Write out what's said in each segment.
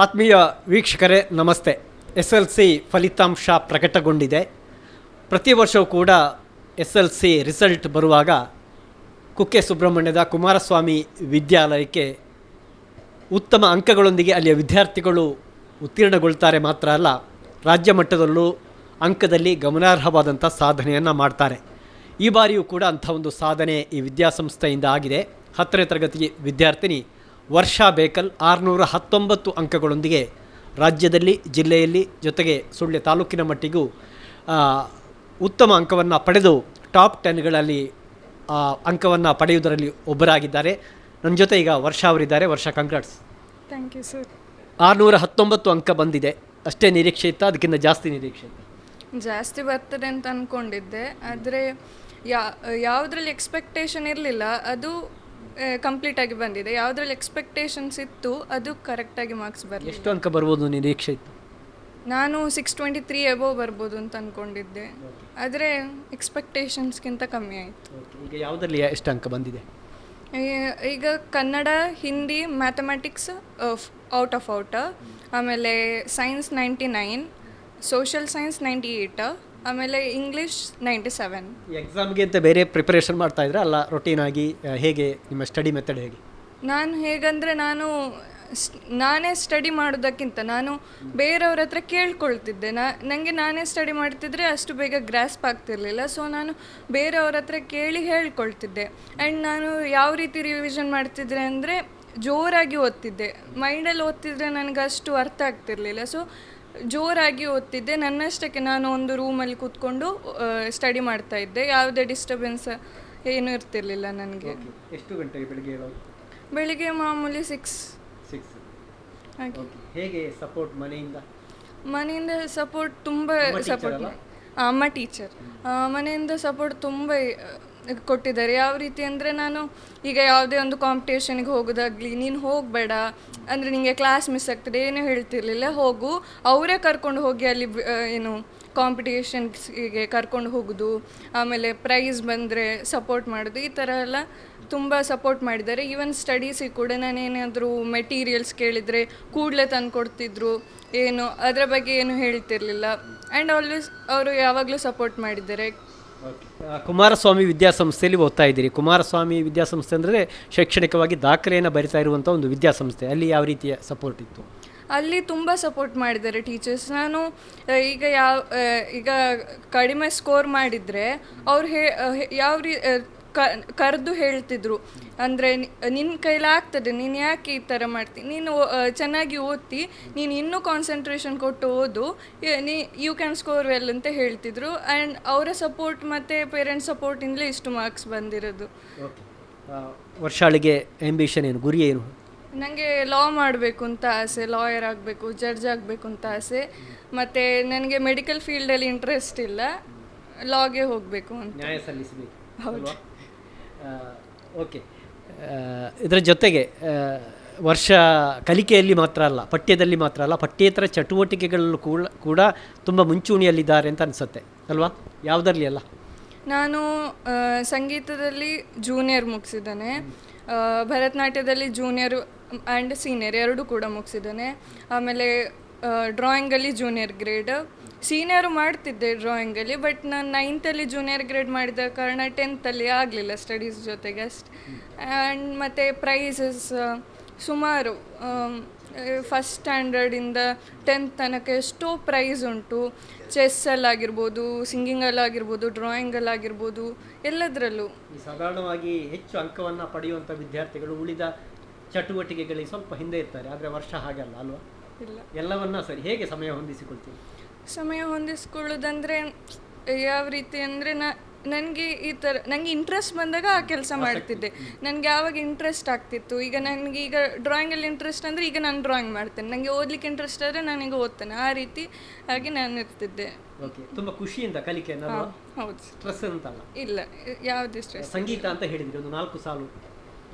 ಆತ್ಮೀಯ ವೀಕ್ಷಕರೇ, ನಮಸ್ತೆ. ಎಸ್ ಎಲ್ ಸಿ ಫಲಿತಾಂಶ ಪ್ರಕಟಗೊಂಡಿದೆ. ಪ್ರತಿ ವರ್ಷವೂ ಕೂಡ ಎಸ್ ಎಲ್ ಸಿ ರಿಸಲ್ಟ್ ಬರುವಾಗ ಕುಕ್ಕೆ ಸುಬ್ರಹ್ಮಣ್ಯದ ಕುಮಾರಸ್ವಾಮಿ ವಿದ್ಯಾಲಯಕ್ಕೆ ಉತ್ತಮ ಅಂಕಗಳೊಂದಿಗೆ ಅಲ್ಲಿಯ ವಿದ್ಯಾರ್ಥಿಗಳು ಉತ್ತೀರ್ಣಗೊಳ್ತಾರೆ ಮಾತ್ರ ಅಲ್ಲ, ರಾಜ್ಯ ಮಟ್ಟದಲ್ಲೂ ಅಂಕದಲ್ಲಿ ಗಮನಾರ್ಹವಾದಂಥ ಸಾಧನೆಯನ್ನು ಮಾಡ್ತಾರೆ. ಈ ಬಾರಿಯೂ ಕೂಡ ಅಂಥ ಒಂದು ಸಾಧನೆ ಈ ವಿದ್ಯಾಸಂಸ್ಥೆಯಿಂದ ಆಗಿದೆ. ಹತ್ತನೇ ತರಗತಿ ವಿದ್ಯಾರ್ಥಿನಿ ವರ್ಷಾ ಬೇಕಲ್ ಆರುನೂರ ಹತ್ತೊಂಬತ್ತು ಅಂಕಗಳೊಂದಿಗೆ ರಾಜ್ಯದಲ್ಲಿ ಜಿಲ್ಲೆಯಲ್ಲಿ ಜೊತೆಗೆ ಸುಳ್ಯ ತಾಲೂಕಿನ ಮಟ್ಟಿಗೂ ಉತ್ತಮ ಅಂಕವನ್ನು ಪಡೆದು ಟಾಪ್ ಟೆನ್ಗಳಲ್ಲಿ ಅಂಕವನ್ನು ಪಡೆಯುವುದರಲ್ಲಿ ಒಬ್ಬರಾಗಿದ್ದಾರೆ. ನನ್ನ ಜೊತೆ ಈಗ ವರ್ಷ ಅವರಿದ್ದಾರೆ. ವರ್ಷ ಕಂಗ್ರಾಟ್ಸ್ ಥ್ಯಾಂಕ್ ಯು ಸರ್ ಆರುನೂರ ಹತ್ತೊಂಬತ್ತು ಅಂಕ ಬಂದಿದೆ. ಅಷ್ಟೇ ನಿರೀಕ್ಷೆ ಇತ್ತು? ಅದಕ್ಕಿಂತ ಜಾಸ್ತಿ ನಿರೀಕ್ಷೆ ಇತ್ತಾ? ಜಾಸ್ತಿ ಬರ್ತದೆ ಅಂತ ಅಂದ್ಕೊಂಡಿದ್ದೆ ಆದರೆ ಯಾ ಯಾವುದ್ರಲ್ಲಿ ಎಕ್ಸ್ಪೆಕ್ಟೇಷನ್ ಇರಲಿಲ್ಲ ಅದು ಕಂಪ್ಲೀಟ್ ಆಗಿ ಬಂದಿದೆ. ಯಾವುದ್ರಲ್ಲಿ ಎಕ್ಸ್ಪೆಕ್ಟೇಷನ್ಸ್ ಇತ್ತು ಅದು ಕರೆಕ್ಟಾಗಿ ಮಾರ್ಕ್ಸ್ ಬರಲಿ ಎಷ್ಟು ಅಂಕ ಬರ್ಬೋದು ನಿರೀಕ್ಷೆ ಇತ್ತು? ನಾನು ಸಿಕ್ಸ್ ಟ್ವೆಂಟಿ ತ್ರೀ ಎಬೋವ್ ಬರ್ಬೋದು ಅಂತ ಅಂದ್ಕೊಂಡಿದ್ದೆ ಆದರೆ ಎಕ್ಸ್ಪೆಕ್ಟೇಷನ್ಸ್ಗಿಂತ ಕಮ್ಮಿ ಆಯಿತು. ಈಗ ಯಾವುದರಲ್ಲಿ ಎಷ್ಟು ಅಂಕ ಬಂದಿದೆ? ಈಗ Kannada Hindi mathematics out of ಔಟ ಆಮೇಲೆ science ninety nine social science ninety eight ಆಮೇಲೆ ಇಂಗ್ಲೀಷ್ ನೈಂಟಿ ಸೆವೆನ್ ಎಕ್ಸಾಮ್ಗೆ ಅಂತ ಬೇರೆ ಪ್ರಿಪರೇಷನ್ ಮಾಡ್ತಾ ಇದ್ರೆ ಅಲ್ಲ ರೊಟೀನ್ ಆಗಿ ಹೇಗೆ ನಿಮ್ಮ ಸ್ಟಡಿ ಮೆಥಡ್ ಹೇಗೆ? ನಾನು ಹೇಗಂದರೆ ನಾನು ನಾನೇ ಸ್ಟಡಿ ಮಾಡೋದಕ್ಕಿಂತ ನಾನು ಬೇರೆಯವ್ರ ಹತ್ರ ಕೇಳ್ಕೊಳ್ತಿದ್ದೆ. ನಾ ನನಗೆ ನಾನೇ ಸ್ಟಡಿ ಮಾಡ್ತಿದ್ರೆ ಅಷ್ಟು ಬೇಗ ಗ್ರಾಸ್ಪ್ ಆಗ್ತಿರ್ಲಿಲ್ಲ. ಸೊ ನಾನು ಬೇರೆಯವ್ರ ಹತ್ರ ಕೇಳಿ ಹೇಳ್ಕೊಳ್ತಿದ್ದೆ. ಆ್ಯಂಡ್ ನಾನು ಯಾವ ರೀತಿ ರಿವಿಷನ್ ಮಾಡ್ತಿದ್ದೆ ಅಂದರೆ ಜೋರಾಗಿ ಓದ್ತಿದ್ದೆ. ಮೈಂಡಲ್ಲಿ ಓದ್ತಿದ್ರೆ ನನಗೆ ಅಷ್ಟು ಅರ್ಥ ಆಗ್ತಿರ್ಲಿಲ್ಲ. ಸೊ ಜೋರಾಗಿ ಓದ್ತಿದ್ದೆ. ನನ್ನಷ್ಟಕ್ಕೆ ನಾನು ಒಂದು ರೂಮಲ್ಲಿ ಕೂತ್ಕೊಂಡು ಸ್ಟಡಿ ಮಾಡ್ತಾ ಇದ್ದೆ. ಯಾವುದೇ ಡಿಸ್ಟರ್ಬೆನ್ಸ್ ಏನೂ ಇರ್ತಿರ್ಲಿಲ್ಲ ನನಗೆ. ಎಷ್ಟು ಗಂಟೆಗೆ ಬೆಳಿಗ್ಗೆ ಬೆಳಿಗ್ಗೆ ಮಾಮೂಲಿ ಸಿಕ್ಸ್ ಸಿಕ್ಸ್ ಹಾಗೆ. ಹೇಗೆ ಸಪೋರ್ಟ್ ಮನೆಯಿಂದ? ಮನೆಯಿಂದ ಸಪೋರ್ಟ್ ತುಂಬ ಸಪೋರ್ಟ್? ಅಮ್ಮ ಟೀಚರ್ ಮನೆಯಿಂದ ಸಪೋರ್ಟ್ ತುಂಬ ಕೊಟ್ಟಿದ್ದಾರೆ. ಯಾವ ರೀತಿ ಅಂದರೆ ನಾನು ಈಗ ಯಾವುದೇ ಒಂದು ಕಾಂಪಿಟೇಷನ್ಗೆ ಹೋಗೋದಾಗಲಿ, ನೀನು ಹೋಗಬೇಡ, ಅಂದರೆ ನಿಮಗೆ ಕ್ಲಾಸ್ ಮಿಸ್ ಆಗ್ತದೆ, ಏನೂ ಹೇಳ್ತಿರ್ಲಿಲ್ಲ, ಹೋಗು. ಅವರೇ ಕರ್ಕೊಂಡು ಹೋಗಿ ಅಲ್ಲಿ ಏನು ಕಾಂಪಿಟೇಷನ್ಸ್ಗೆ ಕರ್ಕೊಂಡು ಹೋಗೋದು, ಆಮೇಲೆ ಪ್ರೈಸ್ ಬಂದರೆ ಸಪೋರ್ಟ್ ಮಾಡೋದು, ಈ ಥರ ಎಲ್ಲ ತುಂಬ ಸಪೋರ್ಟ್ ಮಾಡಿದ್ದಾರೆ. ಈವನ್ ಸ್ಟಡೀಸಿಗೆ ಕೂಡ ನಾನೇನಾದರೂ ಮೆಟೀರಿಯಲ್ಸ್ ಕೇಳಿದರೆ ಕೂಡಲೇ ತಂದು ಕೊಡ್ತಿದ್ರು ಏನು, ಅದರ ಬಗ್ಗೆ ಏನು ಹೇಳ್ತಿರ್ಲಿಲ್ಲ. ಆ್ಯಂಡ್ ಆಲ್ವೇಸ್ ಅವರು ಯಾವಾಗಲೂ ಸಪೋರ್ಟ್ ಮಾಡಿದ್ದಾರೆ. ಕುಮಾರಸ್ವಾಮಿ ವಿದ್ಯಾಸಂಸ್ಥೆಯಲ್ಲಿ ಓದ್ತಾ ಇದ್ದೀರಿ. ಕುಮಾರಸ್ವಾಮಿ ವಿದ್ಯಾಸಂಸ್ಥೆ ಅಂದರೆ ಶೈಕ್ಷಣಿಕವಾಗಿ ದಾಖಲೆಯನ್ನು ಬರಿತಾ ಇರುವಂಥ ಒಂದು ವಿದ್ಯಾಸಂಸ್ಥೆ. ಅಲ್ಲಿ ಯಾವ ರೀತಿಯ ಸಪೋರ್ಟ್ ಇತ್ತು? ಅಲ್ಲಿ ತುಂಬ ಸಪೋರ್ಟ್ ಮಾಡಿದ್ದಾರೆ ಟೀಚರ್ಸ್ ನಾನು ಈಗ ಯಾವ ಈಗ ಕಡಿಮೆ ಸ್ಕೋರ್ ಮಾಡಿದರೆ ಅವ್ರು ಹೇ- ಯಾವ ರೀ ಕರೆದು ಹೇಳ್ತಿದ್ರು. ಅಂದರೆ ನಿನ್ನ ಕೈಲಿ ಆಗ್ತದೆ ನೀನು ಯಾಕೆ ಈ ಥರ ಮಾಡ್ತೀನಿ ನೀನು ಚೆನ್ನಾಗಿ ಓದ್ತಿ ನೀನು ಇನ್ನೂ ಕಾನ್ಸಂಟ್ರೇಷನ್ ಕೊಟ್ಟು ಓದು ನೀ ಯು ಕ್ಯಾನ್ ಸ್ಕೋರ್ ವೆಲ್ ಅಂತ ಹೇಳ್ತಿದ್ರು. ಆ್ಯಂಡ್ ಅವರ ಸಪೋರ್ಟ್ ಮತ್ತು ಪೇರೆಂಟ್ಸ್ ಸಪೋರ್ಟಿಂದಲೇ ಇಷ್ಟು ಮಾರ್ಕ್ಸ್ ಬಂದಿರೋದು. ವರ್ಷಾಳಿಗೆ ಎಂಬಿಷನ್ ಏನು ಗುರಿ ಏನು? ನನಗೆ ಲಾ ಮಾಡಬೇಕು ಅಂತ ಆಸೆ ಲಾಯರ್ ಆಗಬೇಕು ಜಡ್ಜ್ ಆಗಬೇಕು ಅಂತ ಆಸೆ. ಮತ್ತು ನನಗೆ ಮೆಡಿಕಲ್ ಫೀಲ್ಡಲ್ಲಿ ಇಂಟ್ರೆಸ್ಟ್ ಇಲ್ಲ. ಲಾಗೆ ಹೋಗಬೇಕು ಅಂತ. ನ್ಯಾಯ ಸಲ್ಲಿಸಬೇಕು ಅಲ್ವಾ? ಓಕೆ. ಇದರ ಜೊತೆಗೆ ವರ್ಷ ಕಲಿಕೆಯಲ್ಲಿ ಮಾತ್ರ ಅಲ್ಲ, ಪಠ್ಯದಲ್ಲಿ ಮಾತ್ರ ಅಲ್ಲ, ಪಠ್ಯೇತರ ಚಟುವಟಿಕೆಗಳಲ್ಲೂ ಕೂಡ ಕೂಡ ತುಂಬ ಮುಂಚೂಣಿಯಲ್ಲಿದ್ದಾರೆ ಅಂತ ಅನಿಸುತ್ತೆ, ಅಲ್ವಾ? ಯಾವುದರಲ್ಲಿ ಅಲ್ಲ? ನಾನು ಸಂಗೀತದಲ್ಲಿ ಜೂನಿಯರ್ ಮುಗಿಸಿದ್ದೇನೆ. ಭರತನಾಟ್ಯದಲ್ಲಿ ಜೂನಿಯರ್ ಆ್ಯಂಡ್ ಸೀನಿಯರ್ ಎರಡೂ ಕೂಡ ಮುಗಿಸಿದ್ದೇನೆ. ಆಮೇಲೆ ಡ್ರಾಯಿಂಗಲ್ಲಿ ಜೂನಿಯರ್ ಗ್ರೇಡ್ ಸೀನಿಯರು ಮಾಡ್ತಿದ್ದೆ ಡ್ರಾಯಿಂಗಲ್ಲಿ ಬಟ್ ನಾನು ನೈನ್ತಲ್ಲಿ ಜೂನಿಯರ್ ಗ್ರೇಡ್ ಮಾಡಿದ ಕಾರಣ ಟೆಂತಲ್ಲಿ ಆಗಲಿಲ್ಲ ಸ್ಟಡೀಸ್ ಜೊತೆಗೆ ಅಷ್ಟು. ಆ್ಯಂಡ್ ಮತ್ತು ಪ್ರೈಸಸ್ ಸುಮಾರು ಫಸ್ಟ್ ಸ್ಟ್ಯಾಂಡರ್ಡಿಂದ ಟೆಂತ್ ತನಕ ಎಷ್ಟೋ ಪ್ರೈಸ್ ಉಂಟು. ಚೆಸ್ಸಲ್ಲಾಗಿರ್ಬೋದು ಸಿಂಗಿಂಗಲ್ಲಾಗಿರ್ಬೋದು ಡ್ರಾಯಿಂಗಲ್ಲಾಗಿರ್ಬೋದು ಎಲ್ಲದರಲ್ಲೂ. ಸಾಧಾರಣವಾಗಿ ಹೆಚ್ಚು ಅಂಕವನ್ನು ಪಡೆಯುವಂಥ ವಿದ್ಯಾರ್ಥಿಗಳು ಉಳಿದ ಚಟುವಟಿಕೆಗಳಿಗೆ ಸ್ವಲ್ಪ ಹಿಂದೆ ಇರ್ತಾರೆ ಆದರೆ ವರ್ಷ ಹಾಗಲ್ಲ ಅಲ್ವಾ? ಇಲ್ಲ. ಎಲ್ಲವನ್ನ ಸರಿ ಹೇಗೆ ಸಮಯ ಹೊಂದಿಸಿಕೊಳ್ತೀವಿ ಸಮಯ ಹೊಂದಿಸ್ಕೊಳ್ಳೋದಂದರೆ ಯಾವ ರೀತಿ ಅಂದರೆ ನಾ ನನಗೆ ಈ ಥರ ನನಗೆ ಇಂಟ್ರೆಸ್ಟ್ ಬಂದಾಗ ಆ ಕೆಲಸ ಮಾಡ್ತಿದ್ದೆ. ನನಗೆ ಯಾವಾಗ ಇಂಟ್ರೆಸ್ಟ್ ಆಗ್ತಿತ್ತು. ಈಗ ನನಗೆ ಈಗ ಡ್ರಾಯಿಂಗಲ್ಲಿ ಇಂಟ್ರೆಸ್ಟ್ ಅಂದರೆ ಈಗ ನಾನು ಡ್ರಾಯಿಂಗ್ ಮಾಡ್ತೇನೆ. ನನಗೆ ಓದ್ಲಿಕ್ಕೆ ಇಂಟ್ರೆಸ್ಟ್ ಆದರೆ ನಾನೀಗ ಓದ್ತೇನೆ. ಆ ರೀತಿ ಹಾಗೆ ನಾನು ಇರ್ತಿದ್ದೆ. ತುಂಬ ಖುಷಿಯಿಂದ ಕಲಿಕೆ ಹೌದು. ಸ್ಟ್ರೆಸ್ ಅಂತಲ್ಲ. ಇಲ್ಲ ಯಾವುದೇ ಸ್ಟ್ರೆಸ್ ಸಂಗೀತ ಅಂತ ಹೇಳಿದ್ರಿ ಒಂದು ನಾಲ್ಕು ಸಾಲು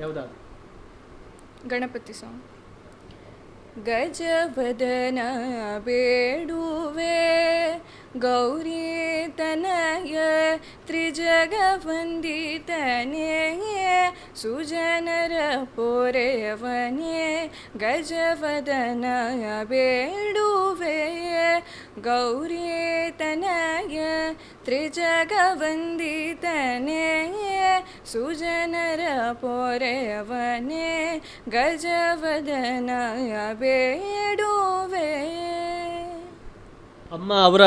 ಯಾವುದಾದ್ರು? ಗಣಪತಿ ಸಾಂಗ್ गजवदन बेडुवे गौरी तनय सुजनर तन्य सुजनरपोरयने गजवदनया बेडुवे ಗಜವದನ ತ್ರಿಜಗವಂದಿತನೇ ಸುಜನರ ಪೊರೆಯವನೇ ಗಜವದನಯ ಬೇಡುವೆ. ಅಮ್ಮ ಅವರ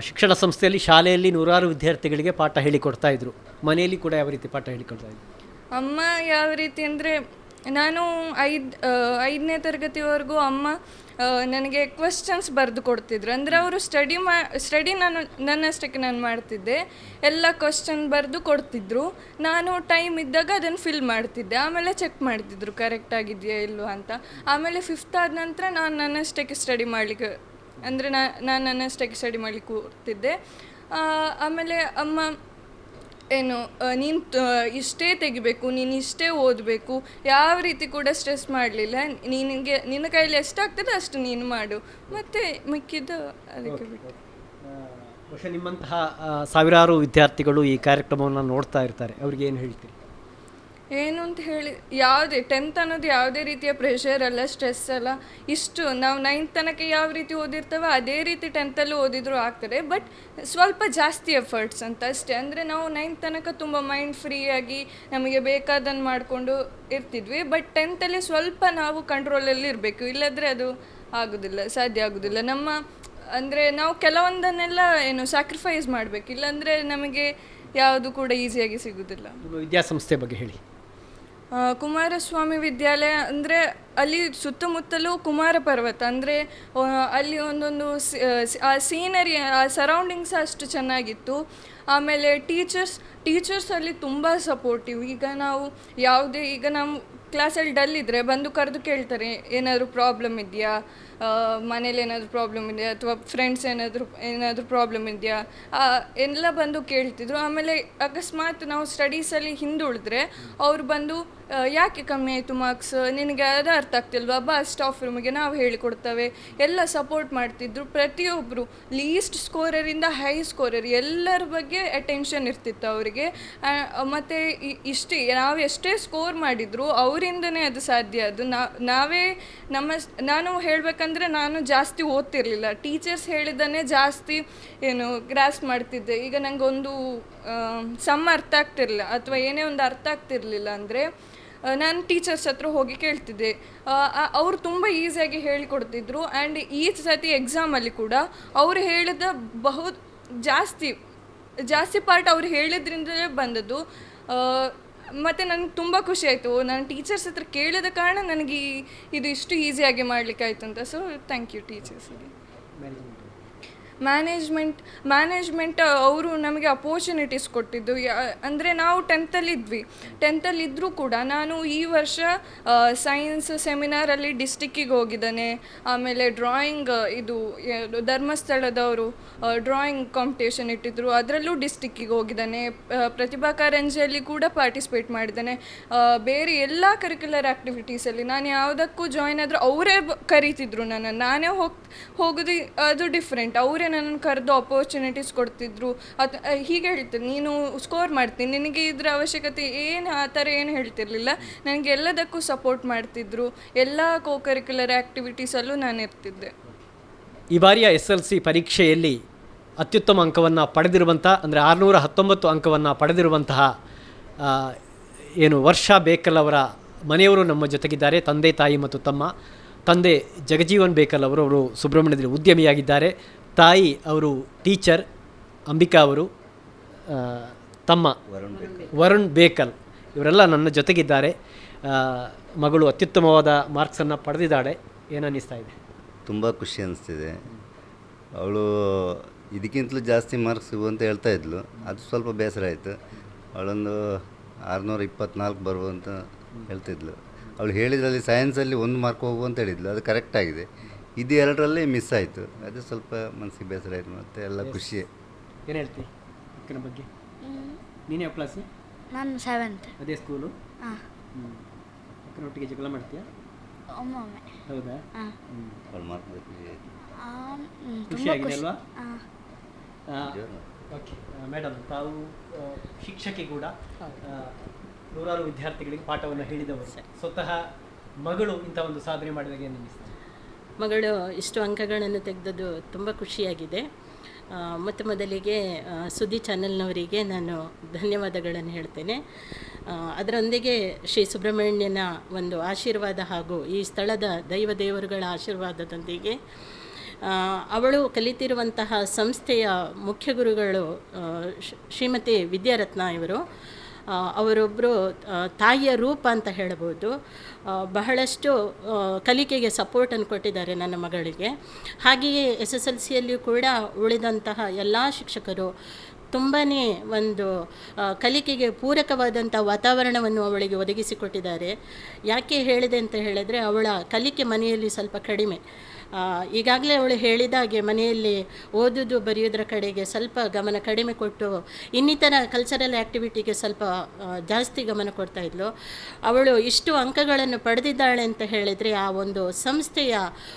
ಶಿಕ್ಷಣ ಸಂಸ್ಥೆಯಲ್ಲಿ ಶಾಲೆಯಲ್ಲಿ ನೂರಾರು ವಿದ್ಯಾರ್ಥಿಗಳಿಗೆ ಪಾಠ ಹೇಳಿಕೊಡ್ತಾ ಇದ್ರು. ಮನೆಯಲ್ಲಿ ಕೂಡ ಯಾವ ರೀತಿ ಪಾಠ ಹೇಳಿಕೊಡ್ತಾ ಇದ್ರು? ಅಮ್ಮ ಯಾವ ರೀತಿ ಅಂದರೆ ನಾನು ಐದು ಐದನೇ ತರಗತಿವರೆಗೂ ಅಮ್ಮ ನನಗೆ ಕ್ವಶನ್ಸ್ ಬರೆದು ಕೊಡ್ತಿದ್ರು. ಅಂದರೆ ಅವರು ಸ್ಟಡಿ ಮಾ ಸ್ಟಡಿ ನಾನು, ನನ್ನಷ್ಟಕ್ಕೆ ನಾನು ಮಾಡ್ತಿದ್ದೆ. ಎಲ್ಲ ಕ್ವಶನ್ ಬರೆದು ಕೊಡ್ತಿದ್ರು. ನಾನು ಟೈಮ್ ಇದ್ದಾಗ ಅದನ್ನು ಫಿಲ್ ಮಾಡ್ತಿದ್ದೆ. ಆಮೇಲೆ ಚೆಕ್ ಮಾಡ್ತಿದ್ರು ಕರೆಕ್ಟ್ ಆಗಿದೆಯಾ ಇಲ್ವೋ ಅಂತ. ಆಮೇಲೆ ಫಿಫ್ತ್ ಆದ ನಂತರ ನಾನು ನನ್ನಷ್ಟಕ್ಕೆ ಸ್ಟಡಿ ಮಾಡಲಿಕ್ಕೆ, ಅಂದರೆ ನಾನು ನನ್ನಷ್ಟಕ್ಕೆ ಸ್ಟಡಿ ಮಾಡಲಿಕ್ಕೆ ಕೂರ್ತಿದ್ದೆ ಆಮೇಲೆ ಅಮ್ಮ ಏನು ನೀನು ಇಷ್ಟೇ ತೆಗಿಬೇಕು, ನೀನು ಇಷ್ಟೇ ಓದಬೇಕು, ಯಾವ ರೀತಿ ಕೂಡ ಸ್ಟ್ರೆಸ್ ಮಾಡಲಿಲ್ಲ. ನಿನಗೆ, ನಿನ್ನ ಕೈಯಲ್ಲಿ ಎಷ್ಟಾಗ್ತದೆ ಅಷ್ಟು ನೀನು ಮಾಡು. ಮತ್ತೆ ಮಿಕ್ಕಿದ್ದು ಅದಕ್ಕೆ ಬಿಟ್ಟು. ಬಹುಶಃ ನಿಮ್ಮಂತಹ ಸಾವಿರಾರು ವಿದ್ಯಾರ್ಥಿಗಳು ಈ ಕಾರ್ಯಕ್ರಮವನ್ನು ನೋಡ್ತಾ ಇರ್ತಾರೆ. ಅವ್ರಿಗೆ ಏನು ಹೇಳ್ತೀರಿ? ಏನು ಅಂತ ಹೇಳಿ, ಯಾವುದೇ ಟೆಂತ್ ಅನ್ನೋದು ಯಾವುದೇ ರೀತಿಯ ಪ್ರೆಷರ್ ಅಲ್ಲ ಸ್ಟ್ರೆಸ್ ಅಲ್ಲ, ಇಷ್ಟು ನಾವು ನೈನ್ತ್ ತನಕ ಯಾವ ರೀತಿ ಓದಿರ್ತೇವೆ ಅದೇ ರೀತಿ ಟೆಂತಲ್ಲೂ ಓದಿದ್ರು ಆಗ್ತದೆ. ಬಟ್ ಸ್ವಲ್ಪ ಜಾಸ್ತಿ ಎಫರ್ಟ್ಸ್ ಅಂತ ಅಷ್ಟೇ. ಅಂದರೆ ನಾವು ನೈನ್ತ್ ತನಕ ತುಂಬ ಮೈಂಡ್ ಫ್ರೀಯಾಗಿ ನಮಗೆ ಬೇಕಾದನ್ನು ಮಾಡಿಕೊಂಡು ಇರ್ತಿದ್ವಿ. ಬಟ್ ಟೆಂತಲ್ಲಿ ಸ್ವಲ್ಪ ನಾವು ಕಂಟ್ರೋಲಲ್ಲಿ ಇರಬೇಕು. ಇಲ್ಲದ್ರೆ ಅದು ಆಗೋದಿಲ್ಲ, ಸಾಧ್ಯ ಆಗೋದಿಲ್ಲ. ನಮ್ಮ, ಅಂದರೆ ನಾವು ಕೆಲವೊಂದನ್ನೆಲ್ಲ ಏನು ಸ್ಯಾಕ್ರಿಫೈಸ್ ಮಾಡಬೇಕು. ಇಲ್ಲಾಂದರೆ ನಮಗೆ ಯಾವುದು ಕೂಡ ಈಸಿಯಾಗಿ ಸಿಗೋದಿಲ್ಲ. ನಿಮ್ಮ ವಿದ್ಯಾಸಂಸ್ಥೆ ಬಗ್ಗೆ ಹೇಳಿ. ಕುಮಾರಸ್ವಾಮಿ ವಿದ್ಯಾಲಯ ಅಂದರೆ ಅಲ್ಲಿ ಸುತ್ತಮುತ್ತಲೂ ಕುಮಾರ ಪರ್ವತ ಅಂದರೆ ಅಲ್ಲಿ ಒಂದೊಂದು ಆ, ಸೀನರಿ ಆ ಸರೌಂಡಿಂಗ್ಸ್ ಅಷ್ಟು ಚೆನ್ನಾಗಿತ್ತು. ಆಮೇಲೆ ಟೀಚರ್ಸ್ ಟೀಚರ್ಸ್ ಅಲ್ಲಿ ತುಂಬ ಸಪೋರ್ಟಿವ್ ಈಗ ನಾವು ಯಾವುದೇ ಈಗ ನಾವು ಕ್ಲಾಸಲ್ಲಿ ಡಲ್ ಇದ್ದರೆ ಬಂದು ಕರೆದು ಕೇಳ್ತಾರೆ ಏನಾದರೂ ಪ್ರಾಬ್ಲಮ್ ಇದೆಯಾ? ಮನೇಲಿ ಏನಾದರೂ ಪ್ರಾಬ್ಲಮ್ ಇದೆಯಾ? ಅಥವಾ ಫ್ರೆಂಡ್ಸ್ ಏನಾದರೂ ಏನಾದರೂ ಪ್ರಾಬ್ಲಮ್ ಇದೆಯಾ? ಎಲ್ಲ ಬಂದು ಕೇಳ್ತಿದ್ರು. ಆಮೇಲೆ ಅಕಸ್ಮಾತ್ ನಾವು ಸ್ಟಡೀಸಲ್ಲಿ ಹಿಂದುಳಿದ್ರೆ ಅವ್ರು ಬಂದು ಯಾಕೆ ಕಮ್ಮಿ ಆಯಿತು ಮಾರ್ಕ್ಸ್ ನಿನಗೆ ಅದು ಅರ್ಥ ಆಗ್ತಿಲ್ವಾ? ಬಾ ಸ್ಟಾಫ್ ರೂಮಿಗೆ ನಾವು ಹೇಳಿಕೊಡ್ತೇವೆ. ಎಲ್ಲ ಸಪೋರ್ಟ್ ಮಾಡ್ತಿದ್ರು. ಪ್ರತಿಯೊಬ್ಬರು ಲೀಸ್ಟ್ ಸ್ಕೋರರಿಂದ ಹೈ ಸ್ಕೋರರ್ ಎಲ್ಲರ ಬಗ್ಗೆ ಅಟೆನ್ಷನ್ ಇರ್ತಿತ್ತು ಅವರಿಗೆ. ಮತ್ತು ಇಷ್ಟೇ, ನಾವು ಎಷ್ಟೇ ಸ್ಕೋರ್ ಮಾಡಿದ್ರು, ಅವರಿಂದನೇ ಅದು ಸಾಧ್ಯ. ಅದು ನಾವೇ ನಮ್ಮ ನಾನು ಹೇಳಬೇಕಂದ್ರೆ ನಾನು ಜಾಸ್ತಿ ಓದ್ತಿರ್ಲಿಲ್ಲ. ಟೀಚರ್ಸ್ ಹೇಳಿದ್ದನ್ನೇ ಜಾಸ್ತಿ ಏನು ಗ್ರಾಸ್ ಮಾಡ್ತಿದ್ದೆ. ಈಗ ನನಗೊಂದು ಸಮ್ ಅರ್ಥ ಆಗ್ತಿರಲಿಲ್ಲ ಅಥವಾ ಏನೇ ಒಂದು ಅರ್ಥ ಆಗ್ತಿರಲಿಲ್ಲ ಅಂದರೆ ನಾನು ಟೀಚರ್ಸ್ ಹತ್ರ ಹೋಗಿ ಕೇಳ್ತಿದ್ದೆ. ಅವರು ತುಂಬ ಈಸಿಯಾಗಿ ಹೇಳಿಕೊಡ್ತಿದ್ರು ಆ್ಯಂಡ್ ಈ ಸತಿ ಎಕ್ಸಾಮಲ್ಲಿ ಕೂಡ ಅವರು ಹೇಳಿದ ಬಹು ಜಾಸ್ತಿ ಜಾಸ್ತಿ ಪಾರ್ಟ್ ಅವ್ರು ಹೇಳಿದ್ರಿಂದಲೇ ಬಂದದ್ದು. ಮತ್ತು ನನಗೆ ತುಂಬ ಖುಷಿ ಆಯಿತು. ನಾನು ಟೀಚರ್ಸ್ ಹತ್ರ ಕೇಳಿದ ಕಾರಣ ನನಗೆ ಇದು ಇಷ್ಟು ಈಸಿಯಾಗಿ ಮಾಡಲಿಕ್ಕೆ ಆಯಿತು ಅಂತ. ಸೊ ಥ್ಯಾಂಕ್ ಯು ಟೀಚರ್ಸ್ಗೆ ಮ್ಯಾನೇಜ್ಮೆಂಟ್ ಮ್ಯಾನೇಜ್ಮೆಂಟ್ ಅವರು ನಮಗೆ ಅಪೋರ್ಚುನಿಟೀಸ್ ಕೊಟ್ಟಿದ್ದು. ಅಂದರೆ ನಾವು ಟೆಂತಲ್ಲಿದ್ವಿ ಟೆಂತಲ್ಲಿದ್ದರೂ ಕೂಡ ನಾನು ಈ ವರ್ಷ ಸೈನ್ಸ್ ಸೆಮಿನಾರಲ್ಲಿ ಡಿಸ್ಟಿಕ್ಕಿಗೆ ಹೋಗಿದ್ದಾನೆ. ಆಮೇಲೆ ಡ್ರಾಯಿಂಗ್ ಇದು ಧರ್ಮಸ್ಥಳದವರು ಡ್ರಾಯಿಂಗ್ ಕಾಂಪಿಟೇಷನ್ ಇಟ್ಟಿದ್ರು. ಅದರಲ್ಲೂ ಡಿಸ್ಟಿಕ್ಕಿಗೆ ಹೋಗಿದ್ದಾನೆ. ಪ್ರತಿಭಾ ಕಾರಂಜಿಯಲ್ಲಿ ಕೂಡ ಪಾರ್ಟಿಸಿಪೇಟ್ ಮಾಡಿದ್ದಾನೆ. ಬೇರೆ ಎಲ್ಲ ಕರಿಕ್ಯುಲರ್ ಆ್ಯಕ್ಟಿವಿಟೀಸಲ್ಲಿ ನಾನು ಯಾವುದಕ್ಕೂ ಜಾಯ್ನ್ ಆದರೂ ಅವರೇ ಕರೀತಿದ್ರು ನನ್ನನ್ನು. ನಾನೇ ಹೋಗಿ, ಹೋಗೋದು, ಅದು ಡಿಫ್ರೆಂಟ್ ಅವರೇ ನನ್ನನ್ನು ಕರೆದು ಅಪರ್ಚುನಿಟೀಸ್ ಕೊಡ್ತಿದ್ರು. ಅದು ಹೀಗೆ ಹೇಳ್ತೀನಿ. ನೀನು ಸ್ಕೋರ್ ಮಾಡ್ತೀನಿ. ನಿನಗೆ ಇದ್ರ ಅವಶ್ಯಕತೆ ಏನು, ಆ ಥರ ಏನು ಹೇಳ್ತಿರ್ಲಿಲ್ಲ. ನನಗೆ ಎಲ್ಲದಕ್ಕೂ ಸಪೋರ್ಟ್ ಮಾಡ್ತಿದ್ರು. ಎಲ್ಲ ಕೋ ಕರಿಕ್ಯುಲರ್ ಆ್ಯಕ್ಟಿವಿಟೀಸಲ್ಲೂ ನಾನು ಇರ್ತಿದ್ದೆ. ಈ ಬಾರಿಯ ಎಸ್ ಎಲ್ ಸಿ ಪರೀಕ್ಷೆಯಲ್ಲಿ ಅತ್ಯುತ್ತಮ ಅಂಕವನ್ನು ಪಡೆದಿರುವಂಥ, ಅಂದರೆ ಆರುನೂರ ಹತ್ತೊಂಬತ್ತು ಅಂಕವನ್ನು ಪಡೆದಿರುವಂತಹ ಏನು ವರ್ಷ ಬೇಕಲ್ ಅವರ ಮನೆಯವರು ನಮ್ಮ ಜೊತೆಗಿದ್ದಾರೆ. ತಂದೆ, ತಾಯಿ ಮತ್ತು ತಮ್ಮ. ತಂದೆ ಜಗಜೀವನ್ ಬೇಕಲ್ ಅವರು ಅವರು ಸುಬ್ರಹ್ಮಣ್ಯದಲ್ಲಿ ಉದ್ಯಮಿಯಾಗಿದ್ದಾರೆ. ತಾಯಿ ಅವರು ಟೀಚರ್ ಅಂಬಿಕಾ ಅವರು ತಮ್ಮ ವರುಣ್ ಬೇಕಲ್. ಇವರೆಲ್ಲ ನನ್ನ ಜೊತೆಗಿದ್ದಾರೆ. ಮಗಳು ಅತ್ಯುತ್ತಮವಾದ ಮಾರ್ಕ್ಸನ್ನು ಪಡೆದಿದ್ದಾಳೆ. ಏನನ್ನಿಸ್ತಾ ಇದೆ? ತುಂಬ ಖುಷಿ ಅನಿಸ್ತಿದೆ. ಅವಳು ಇದಕ್ಕಿಂತಲೂ ಜಾಸ್ತಿ ಮಾರ್ಕ್ಸ್ ಸಿಗು ಅಂತ ಹೇಳ್ತಾ ಇದ್ಲು. ಅದು ಸ್ವಲ್ಪ ಬೇಸರ ಆಯಿತು. ಅವಳೊಂದು ಆರುನೂರ ಇಪ್ಪತ್ನಾಲ್ಕು ಬರುವಂತ ಹೇಳ್ತಿದ್ಲು. ಅವಳು ಹೇಳಿದ್ರಲ್ಲಿ ಸೈನ್ಸಲ್ಲಿ ಒಂದು ಮಾರ್ಕ್ ಹೋಗು ಅಂತ ಹೇಳಿದ್ಲು. ಅದು ಕರೆಕ್ಟ್ ಆಗಿದೆ. ಇದು ಎರಡರಲ್ಲಿ ಮಿಸ್ ಆಯಿತು. ಅದು ಸ್ವಲ್ಪ ಮನಸ್ಸಿಗೆ ಬೇಸರ ಆಯಿತು ಮತ್ತೆ ಎಲ್ಲ ಖುಷಿ ಏನು ಹೇಳ್ತಿ ಅಕ್ಕನ ಬಗ್ಗೆ? ನೀನು ಯಾವ ಕ್ಲಾಸು ನಾನು ಸೆವೆಂತ್ ಅದೇ ಸ್ಕೂಲು ಹಾಂ. ಅಕ್ಕನೊಟ್ಟಿಗೆ ಜಗಳ ಮಾಡ್ತೀಯಾ? ಒಮ್ಮೊಮ್ಮೆ. ಹೌದಾ? ಅವಳು ಖುಷಿ ಆಯಿತು. ತುಂಬ ಖುಷಿ. ಅಲ್ವಾ? ಹಾಂ. ಓಕೆ ಮೇಡಮ್ ತಾವು ಆ, ಶಿಕ್ಷಕಿ ಕೂಡ ಆ, ನೂರಾರು ವಿದ್ಯಾರ್ಥಿಗಳಿಗೆ ಪಾಠವನ್ನು ಹೇಳಿದವರು. ಸ್ವತಃ ಮಗಳು ಇಂಥ ಒಂದು ಸಾಧನೆ ಮಾಡಿದಾಗ ಏನು ಅನ್ನಿಸ್ತದೆ ಮಗಳು ಇಷ್ಟು ಅಂಕಗಳನ್ನು ತೆಗೆದದ್ದು ತುಂಬ ಖುಷಿಯಾಗಿದೆ. ಮೊತ್ತ ಮೊದಲಿಗೆ ಸುದ್ದಿ ಚಾನೆಲ್ನವರಿಗೆ ನಾನು ಧನ್ಯವಾದಗಳನ್ನು ಹೇಳ್ತೇನೆ. ಅದರೊಂದಿಗೆ ಶ್ರೀ ಸುಬ್ರಹ್ಮಣ್ಯನ ಒಂದು ಆಶೀರ್ವಾದ ಹಾಗೂ ಈ ಸ್ಥಳದ ದೈವ ದೇವರುಗಳ ಆಶೀರ್ವಾದದೊಂದಿಗೆ ಅವಳು ಕಲಿತಿರುವಂತಹ ಸಂಸ್ಥೆಯ ಮುಖ್ಯ ಗುರುಗಳು ಶ್ರೀಮತಿ ವಿದ್ಯಾರತ್ನ ಇವರು ಅವರೊಬ್ಬರು ತಾಯಿಯ ರೂಪ ಅಂತ ಹೇಳ್ಬೋದು. ಬಹಳಷ್ಟು ಕಲಿಕೆಗೆ ಸಪೋರ್ಟನ್ನು ಕೊಟ್ಟಿದ್ದಾರೆ ನನ್ನ ಮಗಳಿಗೆ. ಹಾಗೆಯೇ ಎಸ್ ಎಸ್ ಎಲ್ ಸಿಯಲ್ಲಿಯೂ ಕೂಡ ಉಳಿದಂತಹ ಎಲ್ಲ ಶಿಕ್ಷಕರು ತುಂಬಾ ಒಂದು ಕಲಿಕೆಗೆ ಪೂರಕವಾದಂಥ ವಾತಾವರಣವನ್ನು ಅವಳಿಗೆ ಒದಗಿಸಿಕೊಟ್ಟಿದ್ದಾರೆ. ಯಾಕೆ ಹೇಳಿದೆ ಅಂತ ಹೇಳಿದರೆ ಅವಳ ಕಲಿಕೆ ಮನೆಯಲ್ಲಿ ಸ್ವಲ್ಪ ಕಡಿಮೆ. ಈಗಾಗಲೇ ಅವಳು ಹೇಳಿದಾಗೆ ಮನೆಯಲ್ಲಿ ಓದೋದು ಬರೆಯೋದ್ರ ಕಡೆಗೆ ಸ್ವಲ್ಪ ಗಮನ ಕಡಿಮೆ ಕೊಟ್ಟು ಇನ್ನಿತರ ಕಲ್ಚರಲ್ ಆ್ಯಕ್ಟಿವಿಟಿಗೆ ಸ್ವಲ್ಪ ಜಾಸ್ತಿ ಗಮನ ಕೊಡ್ತಾ ಇದ್ಲು. ಅವಳು ಇಷ್ಟು ಅಂಕಗಳನ್ನು ಪಡೆದಿದ್ದಾಳೆ ಅಂತ ಹೇಳಿದರೆ ಆ ಒಂದು ಸಂಸ್ಥೆಯ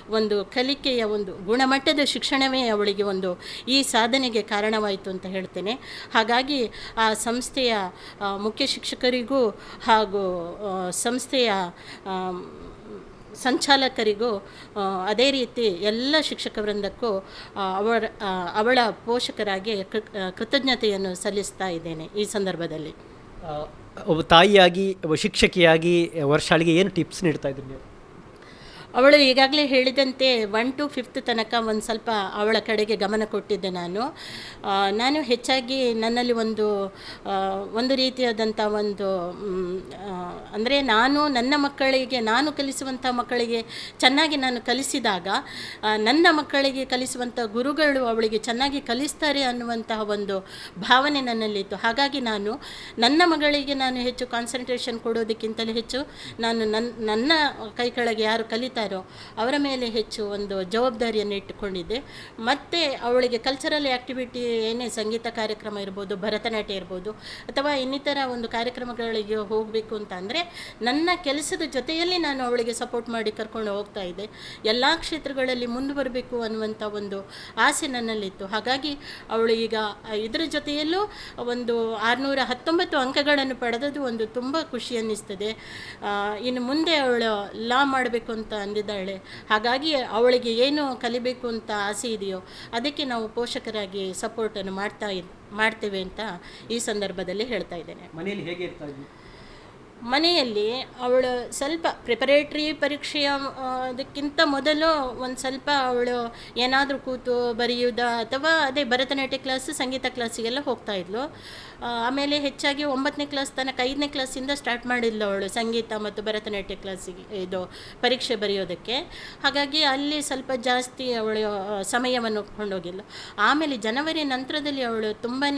ಒಂದು ಕಲಿಕೆಯ ಒಂದು ಗುಣಮಟ್ಟದ ಶಿಕ್ಷಣವೇ ಅವಳಿಗೆ ಒಂದು ಈ ಸಾಧನೆಗೆ ಕಾರಣವಾಯಿತು ಅಂತ ಹೇಳ್ತೇನೆ. ಹಾಗಾಗಿ ಆ ಸಂಸ್ಥೆಯ ಮುಖ್ಯ ಶಿಕ್ಷಕರಿಗೂ ಹಾಗೂ ಸಂಸ್ಥೆಯ ಸಂಚಾಲಕರಿಗೂ ಅದೇ ರೀತಿ ಎಲ್ಲ ಶಿಕ್ಷಕ ವೃಂದಕ್ಕೂ ಅವರ ಅವಳ ಪೋಷಕರಾಗಿ ಕೃ- ಕೃತಜ್ಞತೆಯನ್ನು ಸಲ್ಲಿಸ್ತಾ ಇದ್ದೇನೆ ಈ ಸಂದರ್ಭದಲ್ಲಿ. ಒಬ್ಬ ತಾಯಿಯಾಗಿ ಒಬ್ಬ ಶಿಕ್ಷಕಿಯಾಗಿ ವರ್ಷಾಳಿಗೆ ಏನು ಟಿಪ್ಸ್ ನೀಡ್ತಾ ಇದ್ದೀನಿ ನೀವು? ಅವಳು ಈಗಾಗಲೇ ಹೇಳಿದಂತೆ ಒನ್ ಟು ಫಿಫ್ತ್ ತನಕ ಒಂದು ಸ್ವಲ್ಪ ಅವಳ ಕಡೆಗೆ ಗಮನ ಕೊಟ್ಟಿದ್ದೆ ನಾನು. ನಾನು ಹೆಚ್ಚಾಗಿ ನನ್ನಲ್ಲಿ ಒಂದು ಒಂದು ರೀತಿಯಾದಂಥ ಒಂದು ಅಂದರೆ ನಾನು ನನ್ನ ಮಕ್ಕಳಿಗೆ, ನಾನು ಕಲಿಸುವಂಥ ಮಕ್ಕಳಿಗೆ ಚೆನ್ನಾಗಿ ನಾನು ಕಲಿಸಿದಾಗ ನನ್ನ ಮಕ್ಕಳಿಗೆ ಕಲಿಸುವಂಥ ಗುರುಗಳು ಅವಳಿಗೆ ಚೆನ್ನಾಗಿ ಕಲಿಸ್ತಾರೆ ಅನ್ನುವಂತಹ ಒಂದು ಭಾವನೆ ನನ್ನಲ್ಲಿತ್ತು. ಹಾಗಾಗಿ ನಾನು ನನ್ನ ಮಗಳಿಗೆ ನಾನು ಹೆಚ್ಚು ಕಾನ್ಸಂಟ್ರೇಷನ್ ಕೊಡೋದಕ್ಕಿಂತಲೂ ಹೆಚ್ಚು ನಾನು ನನ್ನ ನನ್ನ ಕೈ ಕೆಳಗೆ ಯಾರು ಕಲಿತಾರೋ ಅವರ ಮೇಲೆ ಹೆಚ್ಚು ಒಂದು ಜವಾಬ್ದಾರಿಯನ್ನು ಇಟ್ಟುಕೊಂಡಿದ್ದೆ. ಮತ್ತು ಅವಳಿಗೆ ಕಲ್ಚರಲ್ ಆ್ಯಕ್ಟಿವಿಟಿ ಏನೇ ಸಂಗೀತ ಕಾರ್ಯಕ್ರಮ ಇರ್ಬೋದು, ಭರತನಾಟ್ಯ ಇರ್ಬೋದು, ಅಥವಾ ಇನ್ನಿತರ ಒಂದು ಕಾರ್ಯಕ್ರಮಗಳಿಗೆ ಹೋಗಬೇಕು ಅಂತ ಅಂದರೆ ನನ್ನ ಕೆಲಸದ ಜೊತೆಯಲ್ಲಿ ನಾನು ಅವಳಿಗೆ ಸಪೋರ್ಟ್ ಮಾಡಿ ಕರ್ಕೊಂಡು ಹೋಗ್ತಾ ಇದ್ದೆ. ಎಲ್ಲ ಕ್ಷೇತ್ರಗಳಲ್ಲಿ ಮುಂದುವರಬೇಕು ಅನ್ನುವಂಥ ಒಂದು ಆಸೆ ನನ್ನಲ್ಲಿತ್ತು. ಹಾಗಾಗಿ ಅವಳು ಈಗ ಇದರ ಜೊತೆಯಲ್ಲೂ ಒಂದು ಆರುನೂರ ಹತ್ತೊಂಬತ್ತು ಅಂಕಗಳನ್ನು ಪಡೆದದ್ದು ಒಂದು ತುಂಬ ಖುಷಿ ಅನ್ನಿಸ್ತದೆ. ಇನ್ನು ಮುಂದೆ ಅವಳು ಲಾ ಮಾಡಬೇಕು ಅಂತ ಅಂದಿದ್ದಾಳೆ. ಹಾಗಾಗಿ ಅವಳಿಗೆ ಏನು ಕಲಿಬೇಕು ಅಂತ ಆಸೆ ಇದೆಯೋ ಅದಕ್ಕೆ ನಾವು ಪೋಷಕರಾಗಿ ಸಪೋರ್ಟನ್ನು ಮಾಡ್ತಾ ಮಾಡ್ತೇವೆ ಅಂತ ಈ ಸಂದರ್ಭದಲ್ಲಿ ಹೇಳ್ತಾ ಇದ್ದೇನೆ. ಮನೆಯಲ್ಲಿ ಹೇಗೆ ಇರ್ತಾ ಇದ್ವಿ ಮನೆಯಲ್ಲಿ ಅವಳು ಸ್ವಲ್ಪ ಪ್ರಿಪರೇಟ್ರಿ ಪರೀಕ್ಷೆಯ ಅದಕ್ಕಿಂತ ಮೊದಲು ಒಂದು ಸ್ವಲ್ಪ ಅವಳು ಏನಾದರೂ ಕೂತು ಬರೆಯುವುದ ಅಥವಾ ಅದೇ ಭರತನಾಟ್ಯ ಕ್ಲಾಸ್ ಸಂಗೀತ ಕ್ಲಾಸಿಗೆಲ್ಲ ಹೋಗ್ತಾ ಇದ್ಲು. ಆ, ಆಮೇಲೆ ಹೆಚ್ಚಾಗಿ ಒಂಬತ್ತನೇ ಕ್ಲಾಸ್ ತನಕ ಐದನೇ ಕ್ಲಾಸಿಂದ ಸ್ಟಾರ್ಟ್ ಮಾಡಿದ್ಲು ಅವಳು ಸಂಗೀತ ಮತ್ತು ಭರತನಾಟ್ಯ ಕ್ಲಾಸಿಗೆ ಇದು ಪರೀಕ್ಷೆ ಬರೆಯೋದಕ್ಕೆ. ಹಾಗಾಗಿ ಅಲ್ಲಿ ಸ್ವಲ್ಪ ಜಾಸ್ತಿ ಅವಳು ಸಮಯವನ್ನು ಕೊಂಡೋಗಿಲ್ಲ ಆಮೇಲೆ ಜನವರಿ ನಂತರದಲ್ಲಿ ಅವಳು ತುಂಬಾ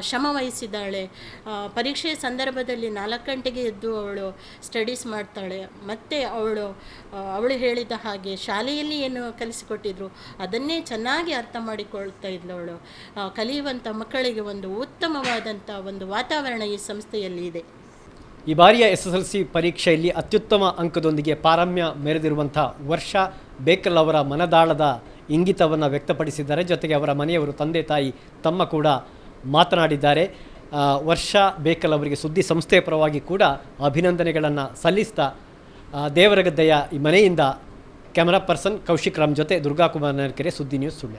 ಶ್ರಮ ವಹಿಸಿದ್ದಾಳೆ ಆ, ಪರೀಕ್ಷೆಯ ಸಂದರ್ಭದಲ್ಲಿ ನಾಲ್ಕು ಗಂಟೆಗೆ ಎದ್ದು ಅವಳು ಸ್ಟಡೀಸ್ ಮಾಡ್ತಾಳೆ. ಮತ್ತು ಅವಳು ಅವಳು ಹೇಳಿದ ಹಾಗೆ ಶಾಲೆಯಲ್ಲಿ ಏನು ಕಲಿಸಿಕೊಟ್ಟಿದ್ರು ಅದನ್ನೇ ಚೆನ್ನಾಗಿ ಅರ್ಥ ಮಾಡಿಕೊಳ್ತಾ ಇದ್ಲು ಅವಳು. ಕಲಿಯುವಂಥ ಮಕ್ಕಳಿಗೆ ಒಂದು ಉತ್ತಮವಾದಂಥ ಒಂದು ವಾತಾವರಣ ಈ ಸಂಸ್ಥೆಯಲ್ಲಿ ಇದೆ. ಈ ಬಾರಿಯ ಎಸ್ ಎಸ್ ಎಲ್ ಸಿ ಪರೀಕ್ಷೆಯಲ್ಲಿ ಅತ್ಯುತ್ತಮ ಅಂಕದೊಂದಿಗೆ ಪಾರಮ್ಯ ಮೆರೆದಿರುವಂಥ ವರ್ಷ ಬೇಕಲ್ ಅವರ ಮನದಾಳದ ಇಂಗಿತವನ್ನು ವ್ಯಕ್ತಪಡಿಸಿದ್ದಾರೆ. ಜೊತೆಗೆ ಅವರ ಮನೆಯವರು, ತಂದೆ, ತಾಯಿ ತಮ್ಮ ಕೂಡ ಮಾತನಾಡಿದ್ದಾರೆ. ವರ್ಷ ಬೇಕಲ್ ಅವರಿಗೆ ಸುದ್ದಿ ಸಂಸ್ಥೆಯ ಪರವಾಗಿ ಕೂಡ ಅಭಿನಂದನೆಗಳನ್ನು ಸಲ್ಲಿಸ್ತಾ ದೇವರಗದ್ದೆಯ ಈ ಮನೆಯಿಂದ ಕ್ಯಾಮರಾ ಪರ್ಸನ್ ಕೌಶಿಕ್ ರಾಮ್ ಜೊತೆ ದುರ್ಗಾಕುಮಾರ್ ನರ್ಕೆರೆ ಸುದ್ದಿ news Sullia.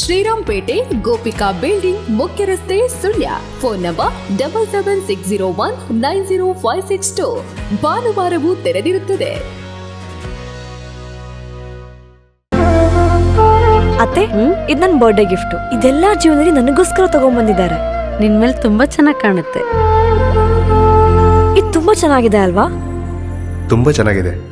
Shrirampete Gopika building ಮುಖ್ಯ ರಸ್ತೆ Sullia. Phone number double seven six zero one nine zero five six two ಭಾನುವಾರವೂ ತೆರೆದಿರುತ್ತದೆ. ಅತ್ತೆ ಇದು ನನ್ನ ಬರ್ಡೇ ಗಿಫ್ಟ್ ಇದೆಲ್ಲ ಜೀವನದಲ್ಲಿ ನನಗೋಸ್ಕರ ತಗೊಂಡ್ಬಂದಿದ್ದಾರೆ. ನಿನ್ ಮೇಲೆ ತುಂಬಾ ಚೆನ್ನಾಗಿ ಕಾಣುತ್ತೆ. ಇದು ತುಂಬಾ ಚೆನ್ನಾಗಿದೆ ಅಲ್ವಾ? ತುಂಬಾ ಚೆನ್ನಾಗಿದೆ.